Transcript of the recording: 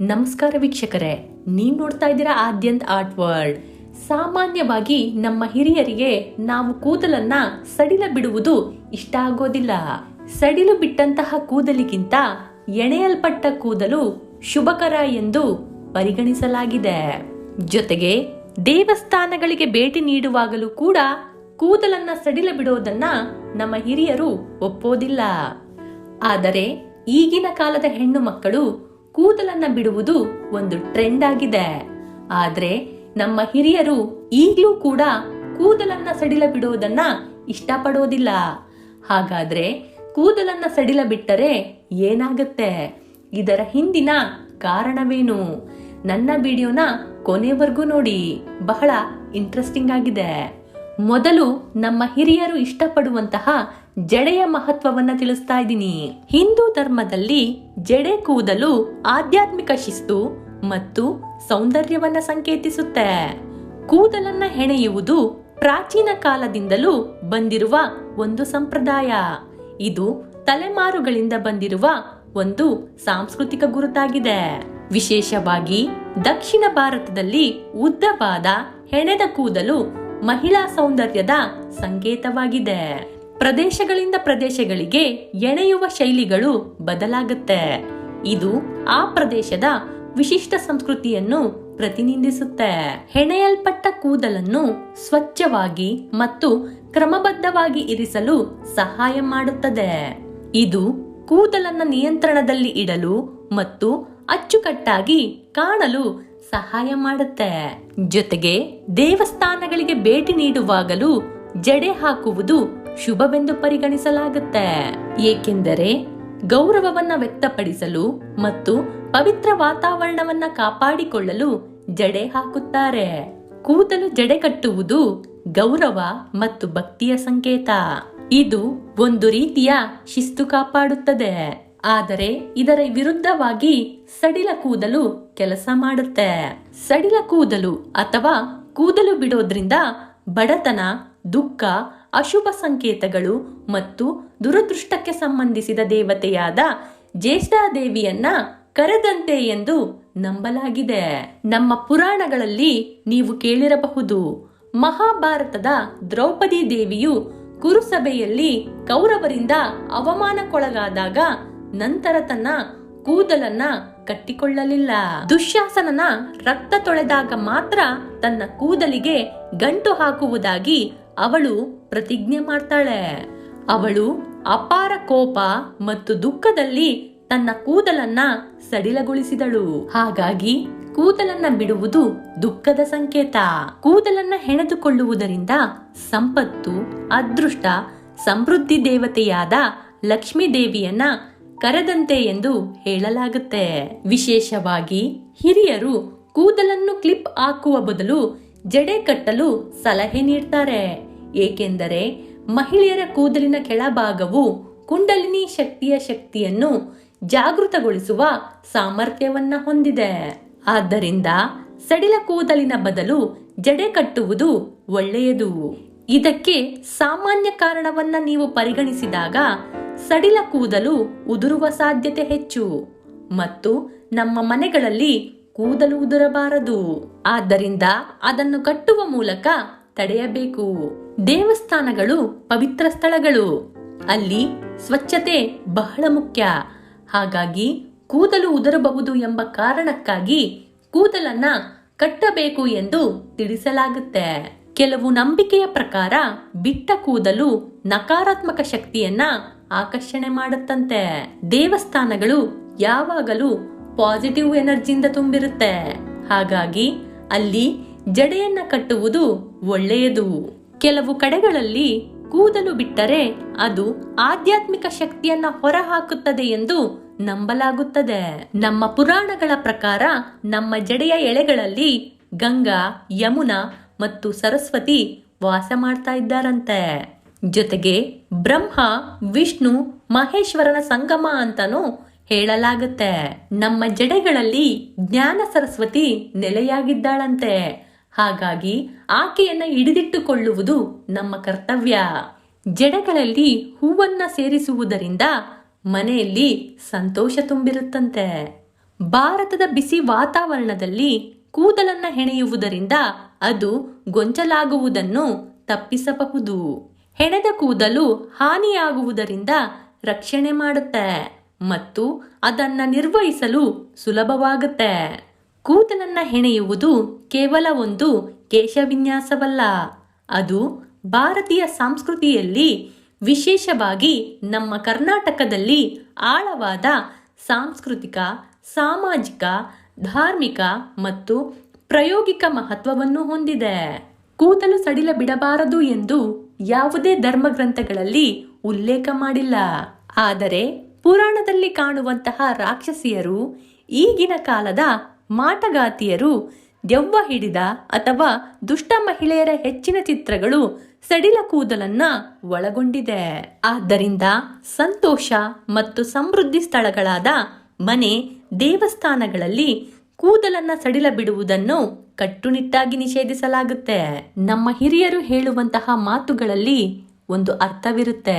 ನಮಸ್ಕಾರ ವೀಕ್ಷಕರೇ, ನೀವು ನೋಡ್ತಾ ಇದ್ದೀರಾ ಆದ್ಯಂತ ಆರ್ಟ್ ವರ್ಲ್ಡ್. ಸಾಮಾನ್ಯವಾಗಿ ನಮ್ಮ ಹಿರಿಯರಿಗೆ ನಾವು ಕೂದಲನ್ನ ಸಡಿಲ ಬಿಡುವುದು ಇಷ್ಟ ಆಗೋದಿಲ್ಲ. ಸಡಿಲು ಬಿಟ್ಟಂತಹ ಕೂದಲಿಗಿಂತ ಎಣೆಯಲ್ಪಟ್ಟ ಕೂದಲು ಶುಭಕರ ಎಂದು ಪರಿಗಣಿಸಲಾಗಿದೆ. ಜೊತೆಗೆ ದೇವಸ್ಥಾನಗಳಿಗೆ ಭೇಟಿ ನೀಡುವಾಗಲೂ ಕೂಡ ಕೂದಲನ್ನ ಸಡಿಲ ಬಿಡೋದನ್ನ ನಮ್ಮ ಹಿರಿಯರು ಒಪ್ಪೋದಿಲ್ಲ. ಆದರೆ ಈಗಿನ ಕಾಲದ ಹೆಣ್ಣು ಮಕ್ಕಳು ಕೂದಲನ್ನ ಬಿಡುವುದು ಒಂದು ಟ್ರೆಂಡ್ ಆಗಿದೆ. ಆದ್ರೆ ನಮ್ಮ ಹಿರಿಯರು ಈಗಲೂ ಕೂಡ ಕೂದಲನ್ನ ಸಡಿಲ ಬಿಡೋದನ್ನ ಇಷ್ಟಪಡೋದಿಲ್ಲ. ಹಾಗಾದ್ರೆ ಕೂದಲನ್ನ ಸಡಿಲ ಬಿಟ್ಟರೆ ಏನಾಗುತ್ತೆ? ಇದರ ಹಿಂದಿನ ಕಾರಣವೇನು? ನನ್ನ ವಿಡಿಯೋನ ಕೊನೆವರೆಗೂ ನೋಡಿ. ಬಹಳ ಇಂಟ್ರೆಸ್ಟಿಂಗ್ ಆಗಿದೆ. ಮೊದಲು ನಮ್ಮ ಹಿರಿಯರು ಇಷ್ಟಪಡುವಂತಹ ಜಡೆಯ ಮಹತ್ವವನ್ನ ತಿಳಿಸ್ತಾ ಇದ್ದೀನಿ. ಹಿಂದೂ ಧರ್ಮದಲ್ಲಿ ಜಡೆ ಕೂದಲು ಆಧ್ಯಾತ್ಮಿಕ ಶಿಸ್ತು ಮತ್ತು ಸೌಂದರ್ಯವನ್ನ ಸಂಕೇತಿಸುತ್ತೆ. ಕೂದಲನ್ನ ಹೆಣೆಯುವುದು ಪ್ರಾಚೀನ ಕಾಲದಿಂದಲೂ ಬಂದಿರುವ ಒಂದು ಸಂಪ್ರದಾಯ. ಇದು ತಲೆಮಾರುಗಳಿಂದ ಬಂದಿರುವ ಒಂದು ಸಾಂಸ್ಕೃತಿಕ ಗುರುತಾಗಿದೆ. ವಿಶೇಷವಾಗಿ ದಕ್ಷಿಣ ಭಾರತದಲ್ಲಿ ಉದ್ದವಾದ ಹೆಣೆದ ಕೂದಲು ಮಹಿಳಾ ಸೌಂದರ್ಯದ ಸಂಕೇತವಾಗಿದೆ. ಪ್ರದೇಶಗಳಿಂದ ಪ್ರದೇಶಗಳಿಗೆ ಎಣೆಯುವ ಶೈಲಿಗಳು ಬದಲಾಗುತ್ತೆ. ಇದು ಆ ಪ್ರದೇಶದ ವಿಶಿಷ್ಟ ಸಂಸ್ಕೃತಿಯನ್ನು ಪ್ರತಿನಿಧಿಸುತ್ತೆ. ಹೆಣೆಯಲ್ಪಟ್ಟ ಕೂದಲನ್ನು ಸ್ವಚ್ಛವಾಗಿ ಮತ್ತು ಕ್ರಮಬದ್ಧವಾಗಿ ಇರಿಸಲು ಸಹಾಯ ಮಾಡುತ್ತದೆ. ಇದು ಕೂದಲನ್ನು ನಿಯಂತ್ರಣದಲ್ಲಿ ಇಡಲು ಮತ್ತು ಅಚ್ಚುಕಟ್ಟಾಗಿ ಕಾಣಲು ಸಹಾಯ ಮಾಡುತ್ತೆ. ಜೊತೆಗೆ ದೇವಸ್ಥಾನಗಳಿಗೆ ಭೇಟಿ ನೀಡುವಾಗಲೂ ಜಡೆ ಹಾಕುವುದು ಶುಭವೆಂದು ಪರಿಗಣಿಸಲಾಗುತ್ತೆ. ಏಕೆಂದರೆ ಗೌರವವನ್ನ ವ್ಯಕ್ತಪಡಿಸಲು ಮತ್ತು ಪವಿತ್ರ ವಾತಾವರಣವನ್ನ ಕಾಪಾಡಿಕೊಳ್ಳಲು ಜಡೆ ಹಾಕುತ್ತಾರೆ. ಕೂದಲು ಜಡೆ ಕಟ್ಟುವುದು ಗೌರವ ಮತ್ತು ಭಕ್ತಿಯ ಸಂಕೇತ. ಇದು ಒಂದು ರೀತಿಯ ಶಿಸ್ತು ಕಾಪಾಡುತ್ತದೆ. ಆದರೆ ಇದರ ವಿರುದ್ಧವಾಗಿ ಸಡಿಲ ಕೂದಲು ಕೆಲಸ ಮಾಡುತ್ತೆ. ಸಡಿಲ ಕೂದಲು ಅಥವಾ ಕೂದಲು ಬಿಡೋದ್ರಿಂದ ಬಡತನ, ದುಃಖ ಅಶುಭ ಸಂಕೇತಗಳು ಮತ್ತು ದುರದೃಷ್ಟಕ್ಕೆ ಸಂಬಂಧಿಸಿದ ದೇವತೆಯಾದ ಜ್ಯೇಷ್ಠಾದೇವಿಯನ್ನ ಕರೆದಂತೆ ಎಂದು ನಂಬಲಾಗಿದೆ. ನಮ್ಮ ಪುರಾಣಗಳಲ್ಲಿ ನೀವು ಕೇಳಿರಬಹುದು, ಮಹಾಭಾರತದ ದ್ರೌಪದಿ ದೇವಿಯು ಕುರುಸಭೆಯಲ್ಲಿ ಕೌರವರಿಂದ ಅವಮಾನಕ್ಕೊಳಗಾದಾಗ ನಂತರ ತನ್ನ ಕೂದಲನ್ನ ಕಟ್ಟಿಕೊಳ್ಳಲಿಲ್ಲ. ದುಶ್ಯಾಸನನ ರಕ್ತ ತೊಳೆದಾಗ ಮಾತ್ರ ತನ್ನ ಕೂದಲಿಗೆ ಗಂಟು ಹಾಕುವುದಾಗಿ ಅವಳು ಪ್ರತಿಜ್ಞೆ ಮಾಡ್ತಾಳೆ. ಅವಳು ಅಪಾರ ಕೋಪ ಮತ್ತು ದುಃಖದಲ್ಲಿ ತನ್ನ ಕೂದಲನ್ನ ಸಡಿಲಗೊಳಿಸಿದಳು. ಹಾಗಾಗಿ ಕೂದಲನ್ನ ಬಿಡುವುದು ದುಃಖದ ಸಂಕೇತ. ಕೂದಲನ್ನ ಹೆಣೆದುಕೊಳ್ಳುವುದರಿಂದ ಸಂಪತ್ತು, ಅದೃಷ್ಟ, ಸಮೃದ್ಧಿ ದೇವತೆಯಾದ ಲಕ್ಷ್ಮೀ ದೇವಿಯನ್ನ ಕರೆದಂತೆ ಎಂದು ಹೇಳಲಾಗುತ್ತೆ. ವಿಶೇಷವಾಗಿ ಹಿರಿಯರು ಕೂದಲನ್ನು ಕ್ಲಿಪ್ ಹಾಕುವ ಬದಲು ಜಡೆ ಕಟ್ಟಲು ಸಲಹೆ ನೀಡ್ತಾರೆ. ಏಕೆಂದರೆ ಮಹಿಳೆಯರ ಕೂದಲಿನ ಕೆಳಭಾಗವು ಕುಂಡಲಿನಿ ಶಕ್ತಿಯ ಶಕ್ತಿಯನ್ನು ಜಾಗೃತಗೊಳಿಸುವ ಸಾಮರ್ಥ್ಯವನ್ನ ಹೊಂದಿದೆ. ಆದ್ದರಿಂದ ಸಡಿಲ ಕೂದಲಿನ ಬದಲು ಜಡೆ ಕಟ್ಟುವುದು ಒಳ್ಳೆಯದು. ಇದಕ್ಕೆ ಸಾಮಾನ್ಯ ಕಾರಣವನ್ನ ನೀವು ಪರಿಗಣಿಸಿದಾಗ ಸಡಿಲ ಕೂದಲು ಉದುರುವ ಸಾಧ್ಯತೆ ಹೆಚ್ಚು ಮತ್ತು ನಮ್ಮ ಮನೆಗಳಲ್ಲಿ ಕೂದಲು ಉದುರಬಾರದು. ಆದ್ದರಿಂದ ಅದನ್ನು ಕಟ್ಟುವ ಮೂಲಕ ತಡೆಯಬೇಕು. ದೇವಸ್ಥಾನಗಳು ಪವಿತ್ರ ಸ್ಥಳಗಳು. ಅಲ್ಲಿ ಸ್ವಚ್ಛತೆ ಬಹಳ ಮುಖ್ಯ. ಹಾಗಾಗಿ ಕೂದಲು ಉದುರಬಹುದು ಎಂಬ ಕಾರಣಕ್ಕಾಗಿ ಕೂದಲನ್ನ ಕಟ್ಟಬೇಕು ಎಂದು ತಿಳಿಸಲಾಗುತ್ತೆ. ಕೆಲವು ನಂಬಿಕೆಯ ಪ್ರಕಾರ ಬಿಟ್ಟ ಕೂದಲು ನಕಾರಾತ್ಮಕ ಶಕ್ತಿಯನ್ನ ಆಕರ್ಷಣೆ ಮಾಡುತ್ತಂತೆ. ದೇವಸ್ಥಾನಗಳು ಯಾವಾಗಲೂ ಪಾಸಿಟಿವ್ ಎನರ್ಜಿಯಿಂದ ತುಂಬಿರುತ್ತೆ. ಹಾಗಾಗಿ ಅಲ್ಲಿ ಜಡೆಯನ್ನ ಕಟ್ಟುವುದು ಒಳ್ಳೆಯದು. ಕೆಲವು ಕಡೆಗಳಲ್ಲಿ ಕೂದಲು ಬಿಟ್ಟರೆ ಅದು ಆಧ್ಯಾತ್ಮಿಕ ಶಕ್ತಿಯನ್ನ ಹೊರಹಾಕುತ್ತದೆ ಎಂದು ನಂಬಲಾಗುತ್ತದೆ. ನಮ್ಮ ಪುರಾಣಗಳ ಪ್ರಕಾರ ನಮ್ಮ ಜಡೆಯ ಎಳೆಗಳಲ್ಲಿ ಗಂಗಾ, ಯಮುನಾ ಮತ್ತು ಸರಸ್ವತಿ ವಾಸ ಮಾಡ್ತಾ ಇದ್ದಾರಂತೆ. ಜೊತೆಗೆ ಬ್ರಹ್ಮ, ವಿಷ್ಣು, ಮಹೇಶ್ವರನ ಸಂಗಮ ಅಂತಾನೂ ಹೇಳಲಾಗುತ್ತೆ. ನಮ್ಮ ಜಡೆಗಳಲ್ಲಿ ಜ್ಞಾನ ಸರಸ್ವತಿ ನೆಲೆಯಾಗಿದ್ದಾಳಂತೆ. ಹಾಗಾಗಿ ಆಕೆಯನ್ನ ಹಿಡಿದಿಟ್ಟುಕೊಳ್ಳುವುದು ನಮ್ಮ ಕರ್ತವ್ಯ. ಜಡಗಳಲ್ಲಿ ಹೂವನ್ನ ಸೇರಿಸುವುದರಿಂದ ಮನೆಯಲ್ಲಿ ಸಂತೋಷ ತುಂಬಿರುತ್ತಂತೆ. ಭಾರತದ ಬಿಸಿ ವಾತಾವರಣದಲ್ಲಿ ಕೂದಲನ್ನ ಹೆಣೆಯುವುದರಿಂದ ಅದು ಗೊಂಚಲಾಗುವುದನ್ನು ತಪ್ಪಿಸಬಹುದು. ಹೆಣೆದ ಕೂದಲು ಹಾನಿಯಾಗುವುದರಿಂದ ರಕ್ಷಣೆ ಮಾಡುತ್ತೆ ಮತ್ತು ಅದನ್ನ ನಿರ್ವಹಿಸಲು ಸುಲಭವಾಗುತ್ತೆ. ಕೂದಲನ್ನ ಹೆಣೆಯುವುದು ಕೇವಲ ಒಂದು ಕೇಶವಿನ್ಯಾಸವಲ್ಲ. ಅದು ಭಾರತೀಯ ಸಂಸ್ಕೃತಿಯಲ್ಲಿ ವಿಶೇಷವಾಗಿ ನಮ್ಮ ಕರ್ನಾಟಕದಲ್ಲಿ ಆಳವಾದ ಸಾಂಸ್ಕೃತಿಕ, ಸಾಮಾಜಿಕ, ಧಾರ್ಮಿಕ ಮತ್ತು ಪ್ರಾಯೋಗಿಕ ಮಹತ್ವವನ್ನು ಹೊಂದಿದೆ. ಕೂದಲು ಸಡಿಲ ಬಿಡಬಾರದು ಎಂದು ಯಾವುದೇ ಧರ್ಮಗ್ರಂಥಗಳಲ್ಲಿ ಉಲ್ಲೇಖ ಮಾಡಿಲ್ಲ. ಆದರೆ ಪುರಾಣದಲ್ಲಿ ಕಾಣುವಂತಹ ರಾಕ್ಷಸಿಯರು ಈಗಿನ ಕಾಲದ ಮಾಟಗಾತಿಯರು ದೆವ್ವ ಹಿಡಿದ ಅಥವಾ ದುಷ್ಟ ಮಹಿಳೆಯರ ಹೆಚ್ಚಿನ ಚಿತ್ರಗಳು ಸಡಿಲ ಕೂದಲನ್ನ ಒಳಗೊಂಡಿದೆ. ಆದ್ದರಿಂದ ಸಂತೋಷ ಮತ್ತು ಸಮೃದ್ಧಿ ಸ್ಥಳಗಳಾದ ಮನೆ, ದೇವಸ್ಥಾನಗಳಲ್ಲಿ ಕೂದಲನ್ನ ಸಡಿಲ ಬಿಡುವುದನ್ನು ಕಟ್ಟುನಿಟ್ಟಾಗಿ ನಿಷೇಧಿಸಲಾಗುತ್ತೆ. ನಮ್ಮ ಹಿರಿಯರು ಹೇಳುವಂತಹ ಮಾತುಗಳಲ್ಲಿ ಒಂದು ಅರ್ಥವಿರುತ್ತೆ.